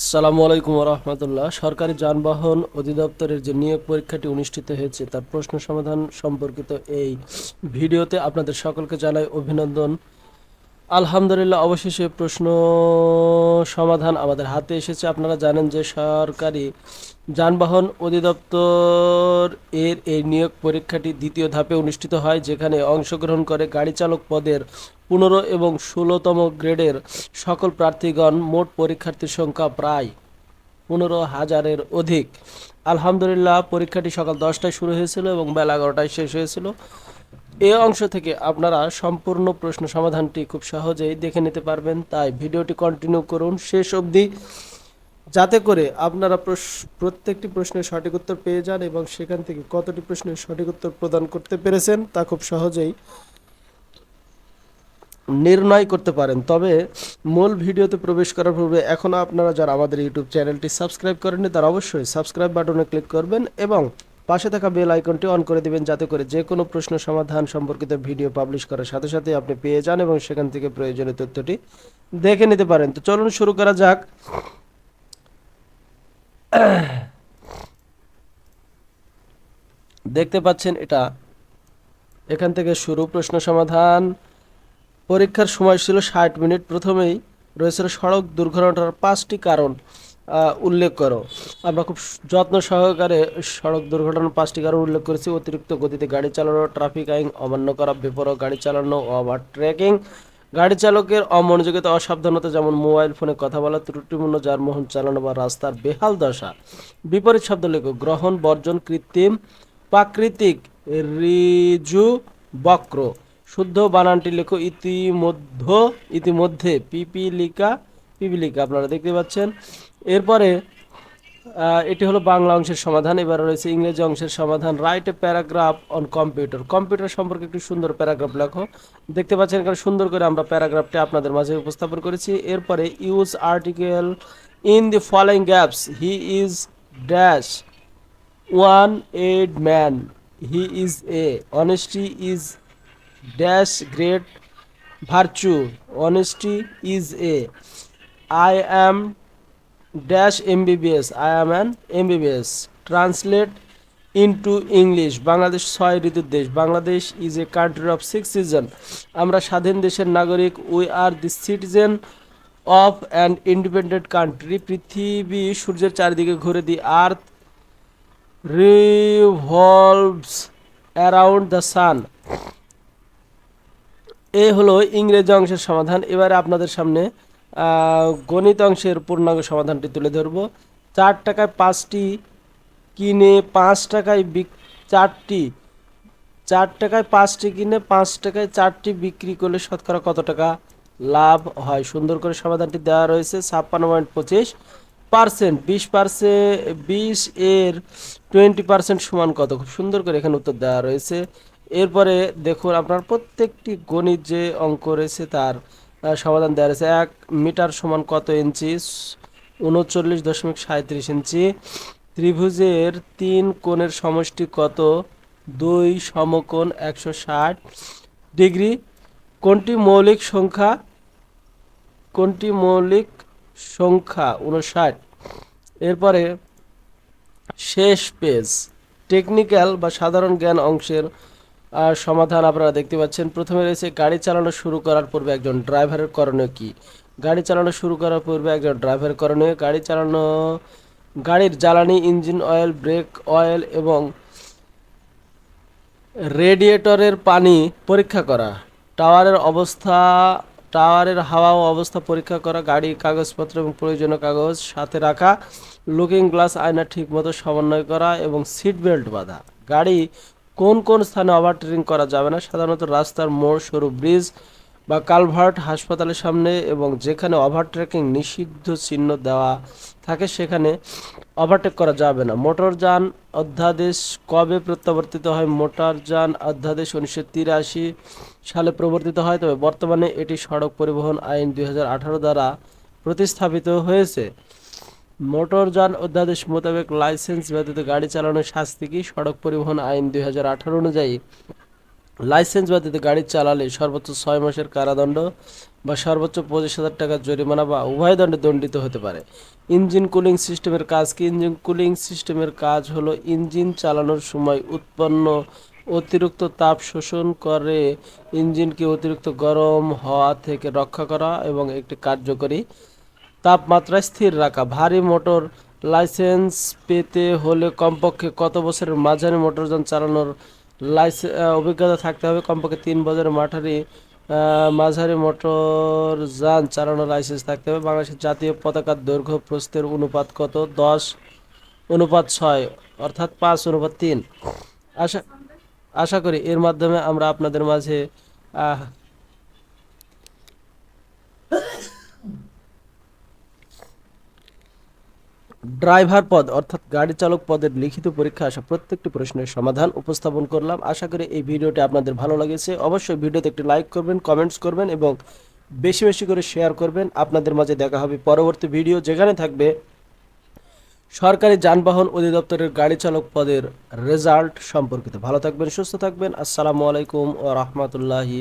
আসসালামু আলাইকুম রহমতুল্লাহ সরকারি যানবাহন অধিদপ্তরের যে নিয়োগ পরীক্ষাটি অনুষ্ঠিত হয়েছে, তার প্রশ্ন সমাধান সম্পর্কিত এই ভিডিওতে আপনাদের সকলকে জানাই অভিনন্দন। আলহামদুলিল্লাহ, অবশেষে প্রশ্ন সমাধান আমাদের হাতে এসেছে। আপনারা জানেন যে সরকারি যানবাহন অধিদপ্তর এর এই নিয়োগ পরীক্ষাটি দ্বিতীয় ধাপে অনুষ্ঠিত হয়, যেখানে অংশগ্রহণ করে গাড়ি চালক পদের পনেরো এবং ষোলোতম গ্রেডের সকল প্রার্থীগণ মোট পরীক্ষার্থীর সংখ্যা প্রায় পনেরো হাজারের অধিক। আলহামদুলিল্লাহ, পরীক্ষাটি সকাল দশটায় শুরু হয়েছিল এবং বেলা এগারোটায় শেষ হয়েছিল। এ অংশ থেকে আপনারা সম্পূর্ণ প্রশ্ন সমাধানটি খুব সহজেই দেখে নিতে পারবেন, তাই ভিডিওটি কন্টিনিউ করুন শেষ অবধি। যাতে করে আপনারা প্রত্যেকটি প্রশ্নের সঠিক উত্তর পেয়ে যান এবং সেখান থেকে কতটি প্রশ্নের সঠিক উত্তর প্রদান করতে পেরেছেন তা খুব সহজেই নির্ণয় করতে পারেন। তবে মূল ভিডিওতে প্রবেশ করার পূর্বে এখনও আপনারা যারা আমাদের ইউটিউব চ্যানেলটি সাবস্ক্রাইব করেননি, তারা অবশ্যই সাবস্ক্রাইব বাটনে ক্লিক করবেন এবং পাশে থাকা বেল আইকনটি অন করে দিবেন যাতে করে যে কোনো প্রশ্ন সমাধান সম্পর্কিত ভিডিও পাবলিশ করার সাথে সাথে আপনি পেয়ে যান এবং সেখান থেকে প্রয়োজনীয় তথ্যটি দেখে নিতে পারেন। তো চলুন শুরু করা যাক। দেখতে পাচ্ছেন এটা। এখান থেকে শুরু প্রশ্ন সমাধান। পরীক্ষার সময় ছিল ষাট মিনিট। প্রথমেই রয়েছে সড়ক দুর্ঘটনার পাঁচটি কারণ উল্লেখ করো। আমরা খুব যত্ন সহকারে সড়ক দুর্ঘটনার পাঁচটি কারণ উল্লেখ করেছি। অতিরিক্ত গতিতে গাড়ি চালানো, ট্রাফিক আইন অমান্য করা বেপরোয়া গাড়ি চালানো, ওভার ট্রেকিং। গাড়ি চালকের অমনোযোগিতা, অসাবধানতা, যেমন মোবাইল ফোনে কথা বলা, ত্রুটিপূর্ণ যানবাহন চালানো বা রাস্তার বেহাল দশা। বিপরীত শব্দ লেখো, গ্রহণ, বর্জন, কৃত্রিম, প্রাকৃতিক, রিজু, বক্র। শুদ্ধ বানানটি লেখো ইতিমধ্য, ইতিমধ্যে, পিপিলিকা পিপিলিকা আপনারা দেখতে পাচ্ছেন। এরপরে এটি হলো বাংলা অংশের সমাধান, এবার রয়েছে ইংরেজি অংশের সমাধান। Write a paragraph on computer computer সম্পর্কে একটি সুন্দর প্যারাগ্রাফ লেখো। দেখতে পাচ্ছেন এখানে সুন্দর করে আমরা প্যারাগ্রাফটি আপনাদের মাঝে উপস্থাপন করেছি। এরপরে use article in the following gaps he is dash one eyed man he is a honesty is dash great virtue honesty is a I am dash MBBS I am an MBBS translate into English Bangladesh ছয় ঋতুর দেশ Bangladesh is a country of six season আমরা স্বাধীন দেশের নাগরিক we are the citizen of an independent country পৃথিবী সূর্যের চারিদিকে ঘুরে the earth revolves around the sun. এই হলো ইংরেজি অংশের সমাধান। এবারে আপনাদের সামনে গণিত অংশের পূর্ণাঙ্গ সমাধানটি তুলে ধরব। চার টাকায় পাঁচটি কিনে পাঁচ টাকায় বিক, চারটি, চার টাকায় পাঁচটি কিনে পাঁচ টাকায় চারটি বিক্রি করলে শতকরা কত টাকা লাভ হয়? সুন্দর করে সমাধানটি দেওয়া রয়েছে, ছাপ্পান্ন পয়েন্ট পঁচিশ পার্সেন্ট। বিশ পার্সেন্ট বিশ এর টোয়েন্টি পার্সেন্ট সমান কত? খুব সুন্দর করে এখানে উত্তর দেওয়া রয়েছে। এরপরে দেখুন আপনার প্রত্যেকটি গণিত যে অঙ্ক রয়েছে তার সমাধান দেওয়া রয়েছে এক মিটার সমান কত ইঞ্চি? উনচল্লিশ দশমিক সাঁত্রিশ ইঞ্চি। ত্রিভুজের তিন কোণের সমষ্টি কত? দুই সমকোণ একশো ষাট ডিগ্রি। কোনটি মৌলিক সংখ্যা? কোনটি মৌলিক সংখ্যা? উনষাট। এরপরে শেষ পেজ। টেকনিক্যাল বা সাধারণ জ্ঞান অংশের সমাধান আপনারা দেখতে পাচ্ছেন। প্রথমে রয়েছে গাড়ি চালানো শুরু করার পূর্বে একজন ড্রাইভারের করণীয় কি? গাড়ি চালানো শুরু করার পূর্বে একজন ড্রাইভারের করণীয়, গাড়ি চালানো, গাড়ির জ্বালানি, ইঞ্জিন অয়েল, ব্রেক অয়েল এবং রেডিয়েটরের পানি পরীক্ষা করা। টাওয়ারের অবস্থা, টাওয়ারের হাওয়া ও অবস্থা পরীক্ষা করা, গাড়ির কাগজপত্র এবং প্রয়োজনীয় কাগজ সাথে রাখা, লুকিং গ্লাস, আয়না ঠিকমতো সমন্বয় করা এবং সিট বেল্ট বাঁধা। গাড়ি কোন কোন স্থানে ওভারটেকিং করা যাবে না? সাধারণত রাস্তার মোড়, সরু ব্রিজ বা কালভার্ট হাসপাতালের সামনে এবং যেখানে ওভারটেকিং নিষিদ্ধ চিহ্ন দেওয়া থাকে, সেখানে ওভারটেক করা যাবে না। মোটরযান অধ্যাদেশ কবে প্রত্যাবর্তিত হয়? মোটরযান অধ্যাদেশ উনিশশো তিরাশি সালে প্রবর্তিত হয়, তবে বর্তমানে এটি সড়ক পরিবহন আইন দুই হাজার আঠারো দ্বারা প্রতিস্থাপিত হয়েছে। মোটরযান অধ্যাদেশ মোতাবেক লাইসেন্স ব্যতীত গাড়ি চালানোর শাস্তি কি? সড়ক পরিবহন আইন দুই হাজার আঠারো অনুযায়ী লাইসেন্স ব্যতীত গাড়ি চালালে সর্বোচ্চ ছয় মাসের কারাদণ্ড বা সর্বোচ্চ পঁচিশ হাজার টাকা জরিমানা বা উভয় দণ্ডে দণ্ডিত হতে পারে। ইঞ্জিন কুলিং সিস্টেমের কাজ কি? ইঞ্জিন কুলিং সিস্টেমের কাজ হলো ইঞ্জিন চালানোর সময় উৎপন্ন অতিরিক্ত তাপ শোষণ করে ইঞ্জিনকে অতিরিক্ত গরম হওয়া থেকে রক্ষা করা এবং একটি কার্যকরী তাপমাত্রা স্থির রাখা। ভারী মোটর লাইসেন্স পেতে হলে কমপক্ষে কত বছরের মাঝারি মোটরযান চালানোর লাইসেন্স অভিজ্ঞতা থাকতে হবে? কমপক্ষে তিন বছরের আহ, মাঝারি মোটর যান চালানোর লাইসেন্স থাকতে হবে। বাংলাদেশের জাতীয় পতাকার দৈর্ঘ্য প্রস্থের অনুপাত কত? দশ অনুপাত ছয় অর্থাৎ পাঁচ অনুপাত তিন। আশা আশা করি এর মাধ্যমে আমরা আপনাদের মাঝে ড্রাইভার পদ, অর্থাৎ গাড়ি চালক পদের লিখিত পরীক্ষা আসা প্রত্যেকটি প্রশ্নের সমাধান উপস্থাপন করলাম। আশা করি এই ভিডিওটি আপনাদের ভালো লেগেছে। অবশ্যই ভিডিওতে একটি লাইক করবেন কমেন্টস করবেন এবং বেশি বেশি করে শেয়ার করবেন। আপনাদের মাঝে দেখা হবে পরবর্তী ভিডিও যেখানে থাকবে সরকারি যানবাহন অধিদপ্তরের গাড়ি চালক পদের রেজাল্ট সম্পর্কিত। ভালো থাকবেন, সুস্থ থাকবেন। আসসালামু আলাইকুম ও রহমতুল্লাহি